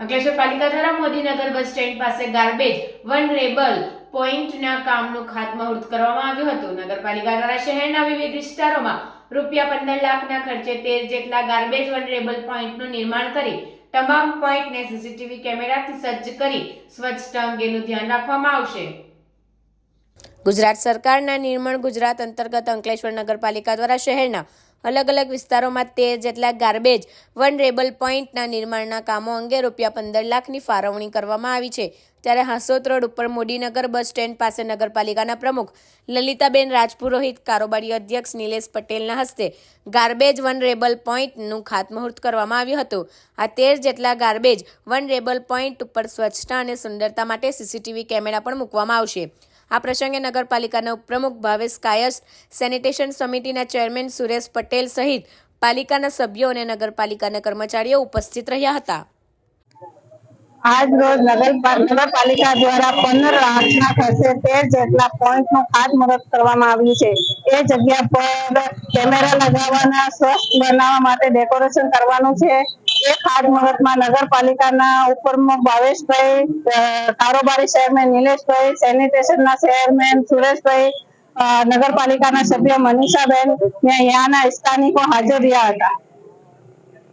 અંકલેશ્વર પાલિકા દ્વારા Modinagar bus stand પાસે ગાર્બેજ વનરેબલ પોઈન્ટના કામનું ખાતમુહૂર્ત કરવામાં આવ્યું હતું. નગરપાલિકા દ્વારા શહેરના વિવિધ વિસ્તારોમાં રૂપિયા પંદર લાખના ખર્ચે તેર જેટલા ગાર્બેજ વનરેબલ પોઈન્ટનું નિર્માણ કરી, તમામ પોઈન્ટને સીસીટીવી કેમેરાથી સજ્જ કરી સ્વચ્છતા અંગેનું ધ્યાન રાખવામાં આવશે. ગુજરાત સરકારના નિર્મળ ગુજરાત અંતર્ગત અંકલેશ્વર નગરપાલિકા દ્વારા શહેરના અલગ અલગ વિસ્તારોમાં તેર જેટલા ગાર્બેજ વનરેબલ પોઈન્ટના નિર્માણના કામો અંગે રૂપિયા પંદર લાખની ફાળવણી કરવામાં આવી છે. ત્યારે હાંસોદ રોડ ઉપર મોડીનગર બસ સ્ટેન્ડ પાસે નગરપાલિકાના પ્રમુખ લલિતાબેન રાજપુરોહિત, કારોબારી અધ્યક્ષ નિલેશ પટેલના હસ્તે ગાર્બેજ વનરેબલ પોઈન્ટનું ખાતમુહૂર્ત કરવામાં આવ્યું હતું. આ તેર જેટલા ગાર્બેજ વનરેબલ પોઈન્ટ ઉપર સ્વચ્છતા અને સુંદરતા માટે સીસીટીવી કેમેરા પણ મૂકવામાં આવશે. આ પ્રસંગે નગરપાલિકાના ઉપપ્રમુખ ભાવેશ કાયસ, સેનિટેશન સમિતિના ચેરમેન સુરેશ પટેલ સહિત પાલિકાના સભ્યો અને નગરપાલિકાના કર્મચારીઓ ઉપસ્થિત રહ્યા હતા. આજ રોજ નગરપા- નગરપાલિકા દ્વારા પંદર લાખના ખર્ચે તેર જેટલા પોઈન્ટનું ખાતમુહૂર્ત કરવામાં આવ્યું છે. એ જગ્યા પર કેમેરા લગાવવાના, સ્વસ્થ બનાવવા માટે ડેકોરેશન કરવાનું છે. એ ખાતમુહૂર્તમાં નગરપાલિકાના ઉપપ્રમુખ ભાવેશભાઈ કારોબારી ચેરમેન નિલેશભાઈ, સેનિટેશનના ચેરમેન સુરેશભાઈ નગરપાલિકાના સભ્ય મનીષાબેન ને અહીંયાના સ્થાનિકો હાજર રહ્યા હતા.